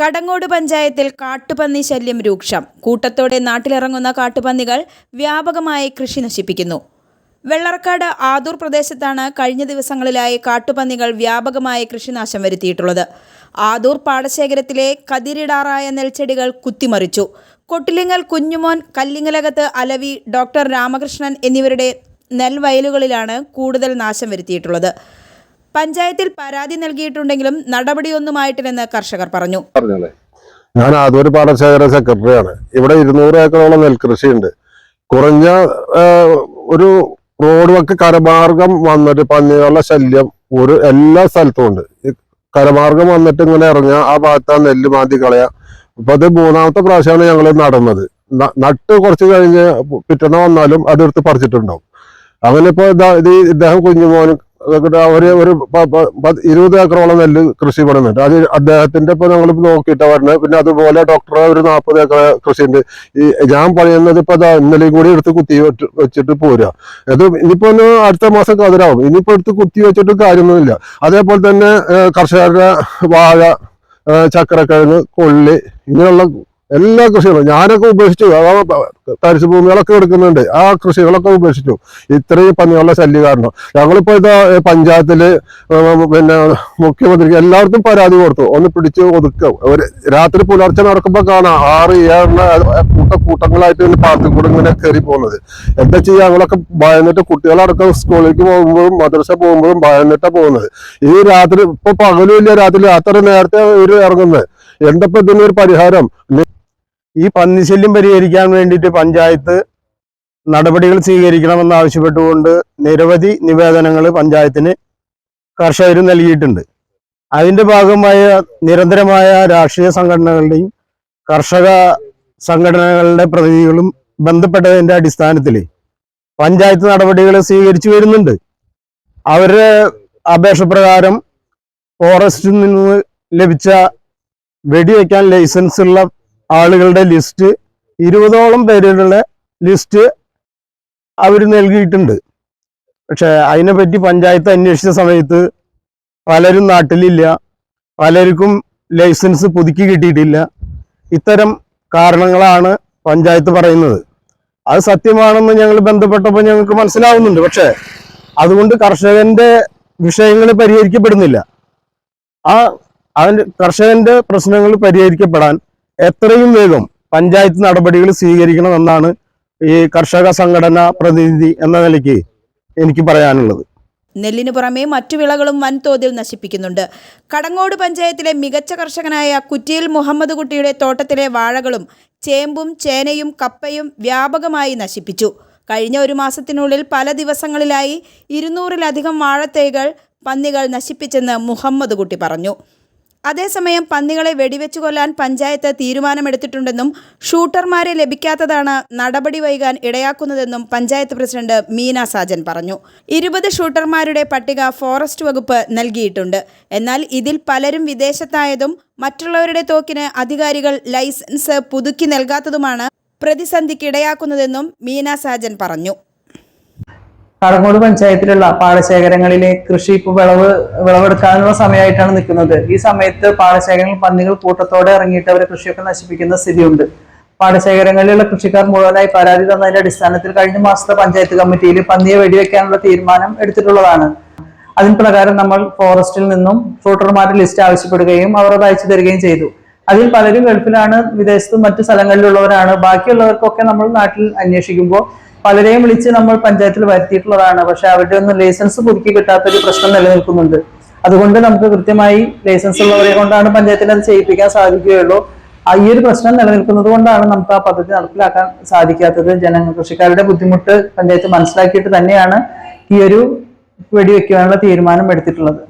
കടങ്ങോട് പഞ്ചായത്തിൽ കാട്ടുപന്നി ശല്യം രൂക്ഷം. കൂട്ടത്തോടെ നാട്ടിലിറങ്ങുന്ന കാട്ടുപന്നികൾ വ്യാപകമായി കൃഷി നശിപ്പിക്കുന്നു. വെള്ളർക്കാട് ആദൂർ പ്രദേശത്താണ് കഴിഞ്ഞ ദിവസങ്ങളിലായി കാട്ടുപന്നികൾ വ്യാപകമായി കൃഷിനാശം വരുത്തിയിട്ടുള്ളത്. ആദൂർ പാടശേഖരത്തിലെ കതിരിടാറായ നെൽച്ചെടികൾ കുത്തിമറിച്ചു. കൊട്ടിലിങ്ങൽ കുഞ്ഞുമോൻ കല്ലിങ്ങലകത്ത് അലവി ഡോക്ടർ രാമകൃഷ്ണൻ എന്നിവരുടെ നെൽവയലുകളിലാണ് കൂടുതൽ നാശം വരുത്തിയിട്ടുള്ളത്. പഞ്ചായത്തിൽ പരാതി നൽകിയിട്ടുണ്ടെങ്കിലും നടപടിയൊന്നുമായിട്ടില്ലെന്ന് കർഷകർ പറഞ്ഞു. ഞാൻ ആദ്യ പാടശേഖര സെക്രട്ടറിയാണ്. ഇവിടെ ഇരുന്നൂറ് ഏക്കറോളം നെൽകൃഷിയുണ്ട്. കുറഞ്ഞ ഒരു റോഡ് വക്ക് കരമാർഗം വന്നിട്ട് പന്നികളുടെ ശല്യം ഒരു എല്ലാ സ്ഥലത്തും ഉണ്ട്. കരമാർഗം വന്നിട്ട് ഇങ്ങനെ ഇറങ്ങുക ആ ഭാഗത്ത് ആ നെല്ല് മാന്തി കളയാ അപ്പൊ അത് മൂന്നാമത്തെ പ്രാവശ്യമാണ് ഞങ്ങൾ നടന്നത്. നട്ട് കുറച്ച് കഴിഞ്ഞ് പിറ്റന്ന വന്നാലും അതെടുത്ത് പറിച്ചിട്ടുണ്ടാവും. അങ്ങനെ ഇപ്പൊ ഇദ്ദേഹം കുഞ്ഞുമോനും ഒരു പ- ഇരുപത് ഏക്കറോളം നെല്ല് കൃഷി പടുന്നുണ്ട് അത് അദ്ദേഹത്തിന്റെ ഇപ്പൊ ഞങ്ങൾ നോക്കിയിട്ടാ പറഞ്ഞത്. പിന്നെ അതുപോലെ ഡോക്ടറെ ഒരു നാൽപ്പത് ഏക്കർ കൃഷിയുണ്ട് ഈ ഞാൻ പറയുന്നത് ഇപ്പൊ ഇന്നലെയും കൂടി എടുത്ത് കുത്തി വെച്ച് വെച്ചിട്ട് പോരുക അത് ഇനിയിപ്പോ അടുത്ത മാസം കതിരാവും. ഇനിയിപ്പോ എടുത്ത് കുത്തി വെച്ചിട്ട് കാര്യമൊന്നുമില്ല. അതേപോലെ തന്നെ കർഷകരുടെ വാഴ ചക്കരക്കിഴങ്ങ് കൊള്ളി ഇങ്ങനെയുള്ള എല്ലാ കൃഷികളും. ഞാനൊക്കെ ഉപേക്ഷിച്ചു. തരിശു ഭൂമികളൊക്കെ എടുക്കുന്നുണ്ട്. ആ കൃഷികളൊക്കെ ഉപേക്ഷിച്ചു. ഇത്രയും പന്നികളുടെ ശല്യം കാരണം. ഞങ്ങളിപ്പോ ഇതാ പഞ്ചായത്തിൽ പിന്നെ മുഖ്യമന്ത്രിക്ക് എല്ലാവർക്കും പരാതി കൊടുത്തു. ഒന്ന് പിടിച്ച് ഒതുക്കുക. ഒരു രാത്രി പുലർച്ചെ നടക്കുമ്പോ കാണാം. ആറ് ഏഴ് കൂട്ട കൂട്ടങ്ങളായിട്ട് ഇങ്ങനെ പാർട്ടി കൂടെ ഇങ്ങനെ കയറി പോകുന്നത്. എന്താ ചെയ്യാ? ഞങ്ങളൊക്കെ ഭയന്നിട്ട് കുട്ടികളടക്കം സ്കൂളിലേക്ക് പോകുമ്പോഴും മദ്രസ പോകുമ്പോഴും ഭയന്നിട്ടാ പോകുന്നത്. ഈ രാത്രി ഇപ്പൊ പകലും ഇല്ല രാത്രി. അത്ര നേരത്തെ ഒരു ഇറങ്ങുന്നത്. എന്തപ്പോ ഇതിനൊരു പരിഹാരം? ഈ പന്നിശല്യം പരിഹരിക്കാൻ വേണ്ടിയിട്ട് പഞ്ചായത്ത് നടപടികൾ സ്വീകരിക്കണമെന്ന് ആവശ്യപ്പെട്ടുകൊണ്ട് നിരവധി നിവേദനങ്ങൾ പഞ്ചായത്തിന് കർഷകർ നൽകിയിട്ടുണ്ട്. അതിന്റെ ഭാഗമായ നിരന്തരമായ രാഷ്ട്രീയ സംഘടനകളുടെയും കർഷക സംഘടനകളുടെ പ്രതിനിധികളും ബന്ധപ്പെട്ടതിന്റെ അടിസ്ഥാനത്തിൽ പഞ്ചായത്ത് നടപടികൾ സ്വീകരിച്ചു വരുന്നുണ്ട്. അവരുടെ അപേക്ഷ പ്രകാരം ഫോറസ്റ്റിൽ നിന്ന് ലഭിച്ച വെടിവെക്കാൻ ലൈസൻസ് ഉള്ള ആളുകളുടെ ലിസ്റ്റ് ഇരുപതോളം പേരുടെ ലിസ്റ്റ് അവർ നൽകിയിട്ടുണ്ട്. പക്ഷെ അതിനെപ്പറ്റി പഞ്ചായത്ത് അന്വേഷിച്ച സമയത്ത് പലരും നാട്ടിലില്ല. പലർക്കും ലൈസൻസ് പുതുക്കി കിട്ടിയിട്ടില്ല. ഇത്തരം കാരണങ്ങളാണ് പഞ്ചായത്ത് പറയുന്നത്. അത് സത്യമാണെന്ന് ഞങ്ങൾ ബന്ധപ്പെട്ടപ്പോൾ ഞങ്ങൾക്ക് മനസ്സിലാവുന്നുണ്ട്. പക്ഷെ അതുകൊണ്ട് കർഷകന്റെ വിഷയങ്ങൾ പരിഹരിക്കപ്പെടുന്നില്ല. ആ അവന്റെ കർഷകന്റെ പ്രശ്നങ്ങൾ പരിഹരിക്കപ്പെടാൻ എത്രയും വേഗം പഞ്ചായത്ത് നടപടികൾ സ്വീകരിക്കണമെന്നാണ് ഈ കർഷക സംഘടന പ്രതിനിധി എന്ന നിലയ്ക്ക് എനിക്ക് പറയാനുള്ളത്. നെല്ലിനു പുറമെ മറ്റു വിളകളും വൻതോതിൽ നശിപ്പിക്കുന്നുണ്ട്. കടങ്ങോട് പഞ്ചായത്തിലെ മികച്ച കർഷകനായ കുറ്റിയിൽ മുഹമ്മദ് കുട്ടിയുടെ തോട്ടത്തിലെ വാഴകളും ചേമ്പും ചേനയും കപ്പയും വ്യാപകമായി നശിപ്പിച്ചു. കഴിഞ്ഞ ഒരു മാസത്തിനുള്ളിൽ പല ദിവസങ്ങളിലായി ഇരുന്നൂറിലധികം വാഴത്തൈകൾ പന്നികൾ നശിപ്പിച്ചെന്ന് മുഹമ്മദ് കുട്ടി പറഞ്ഞു. അതേസമയം പന്നികളെ വെടിവെച്ചു കൊല്ലാൻ പഞ്ചായത്ത് തീരുമാനമെടുത്തിട്ടുണ്ടെന്നും ഷൂട്ടർമാരെ ലഭിക്കാത്തതാണ് നടപടി വൈകാൻ ഇടയാക്കുന്നതെന്നും പഞ്ചായത്ത് പ്രസിഡന്റ് മീന സാജൻ പറഞ്ഞു. ഇരുപത് ഷൂട്ടർമാരുടെ പട്ടിക ഫോറസ്റ്റ് വകുപ്പ് നൽകിയിട്ടുണ്ട്. എന്നാൽ ഇതിൽ പലരും വിദേശത്തായതും മറ്റുള്ളവരുടെ തോക്കിന് അധികാരികൾ ലൈസൻസ് പുതുക്കി നൽകാത്തതുമാണ് പ്രതിസന്ധിക്കിടയാക്കുന്നതെന്നും മീന സാജൻ പറഞ്ഞു. കടങ്ങോട് പഞ്ചായത്തിലുള്ള പാടശേഖരങ്ങളിലെ കൃഷി ഇപ്പോൾ വിളവ് വിളവെടുക്കാനുള്ള സമയമായിട്ടാണ് നിൽക്കുന്നത്. ഈ സമയത്ത് പാടശേഖരങ്ങളിൽ പന്നികൾ കൂട്ടത്തോടെ ഇറങ്ങിയിട്ട് അവരെ കൃഷിയൊക്കെ നശിപ്പിക്കുന്ന സ്ഥിതിയുണ്ട്. പാടശേഖരങ്ങളിലുള്ള കൃഷിക്കാർ മുഴുവനായി പരാതി തന്നതിന്റെ അടിസ്ഥാനത്തിൽ കഴിഞ്ഞ മാസത്തെ പഞ്ചായത്ത് കമ്മിറ്റിയിൽ പന്നിയെ വെടിവെക്കാനുള്ള തീരുമാനം എടുത്തിട്ടുള്ളതാണ്. അതിന് പ്രകാരം നമ്മൾ ഫോറസ്റ്റിൽ നിന്നും ഷൂട്ടർമാരുടെ ലിസ്റ്റ് ആവശ്യപ്പെടുകയും അവർ അത് അയച്ചു തരികയും ചെയ്തു. അതിൽ പലരും ഗൾഫിലാണ് വിദേശത്തും മറ്റു സ്ഥലങ്ങളിലുള്ളവരാണ്. ബാക്കിയുള്ളവർക്കൊക്കെ നമ്മൾ നാട്ടിൽ അന്വേഷിക്കുമ്പോൾ പലരെയും വിളിച്ച് നമ്മൾ പഞ്ചായത്തിൽ വരുത്തിയിട്ടുള്ളതാണ്. പക്ഷെ അവരുടെ ഒന്നും ലൈസൻസ് പുതുക്കി കിട്ടാത്തൊരു പ്രശ്നം നിലനിൽക്കുന്നുണ്ട്. അതുകൊണ്ട് നമുക്ക് കൃത്യമായി ലൈസൻസ് ഉള്ളവരെ കൊണ്ടാണ് പഞ്ചായത്തിന് അത് ചെയ്യിപ്പിക്കാൻ സാധിക്കുകയുള്ളൂ. ഈ ഒരു പ്രശ്നം നിലനിൽക്കുന്നത് കൊണ്ടാണ് നമുക്ക് ആ പദ്ധതി നടപ്പിലാക്കാൻ സാധിക്കാത്തത്. ജനങ്ങൾ കൃഷിക്കാരുടെ ബുദ്ധിമുട്ട് പഞ്ചായത്ത് മനസ്സിലാക്കിയിട്ട് തന്നെയാണ് ഈ ഒരു വെടിവെക്കാനുള്ള തീരുമാനം എടുത്തിട്ടുള്ളത്.